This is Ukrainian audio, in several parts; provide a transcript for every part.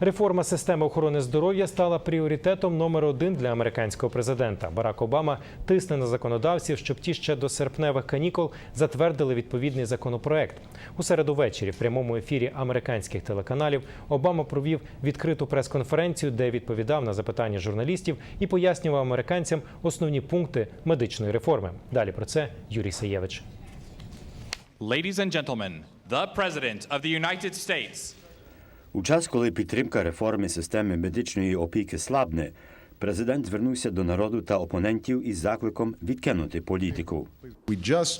Реформа системи охорони здоров'я стала пріоритетом номер один для американського президента. Барак Обама тисне на законодавців, щоб ті ще до серпневих канікул затвердили відповідний законопроект. У середу ввечері в прямому ефірі американських телеканалів Обама провів відкриту прес-конференцію, де відповідав на запитання журналістів і пояснював американцям основні пункти медичної реформи. Далі про це Юрій Саєвич. Ladies and gentlemen, the President of the United States. У час, коли підтримка реформи системи медичної опіки слабне, президент звернувся до народу та опонентів із закликом відкинути політику.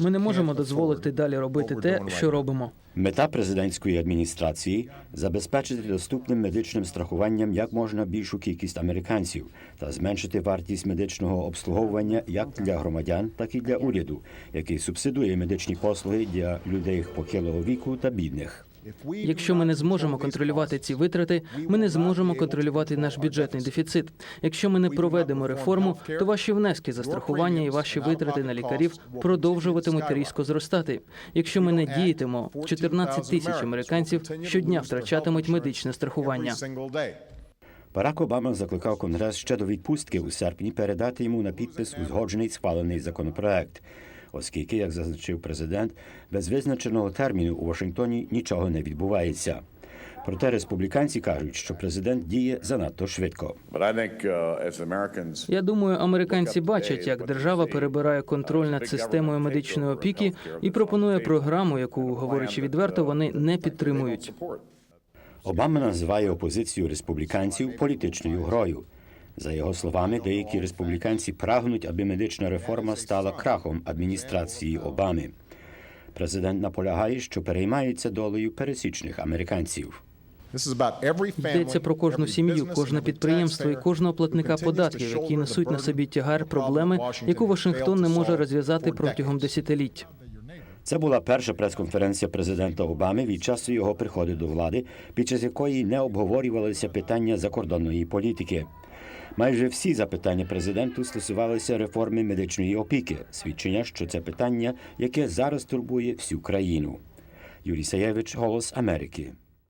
Ми не можемо дозволити далі робити те, що робимо. Мета президентської адміністрації забезпечити доступним медичним страхуванням як можна більшу кількість американців та зменшити вартість медичного обслуговування як для громадян, так і для уряду, який субсидує медичні послуги для людей похилого віку та бідних. Якщо ми не зможемо контролювати ці витрати, ми не зможемо контролювати наш бюджетний дефіцит. Якщо ми не проведемо реформу, то ваші внески за страхування і ваші витрати на лікарів продовжуватимуть різко зростати. Якщо ми не діятимо, 14 тисяч американців щодня втрачатимуть медичне страхування. Барак Обама закликав Конгрес ще до відпустки у серпні передати йому на підпис узгоджений схвалений законопроект, оскільки, як зазначив президент, без визначеного терміну у Вашингтоні нічого не відбувається. Проте республіканці кажуть, що президент діє занадто швидко. Uh, Я думаю, американці бачать, як держава перебирає контроль над системою медичної опіки і пропонує програму, яку, говорячи відверто, вони не підтримують. Обама називає опозицію республіканців політичною грою. За його словами, деякі республіканці прагнуть, аби медична реформа стала крахом адміністрації Обами. Президент наполягає, що переймається долею пересічних американців. Йдеться про кожну сім'ю, кожне підприємство і кожного платника податків, які несуть на собі тягар проблеми, яку Вашингтон не може розв'язати протягом десятиліть. Це була перша прес-конференція президента Обами від часу його приходу до влади, під час якої не обговорювалися питання закордонної політики. Майже всі запитання президенту стосувалися реформи медичної опіки, свідчення, що це питання, яке зараз турбує всю країну. Юрій Саєвич, Голос Америки.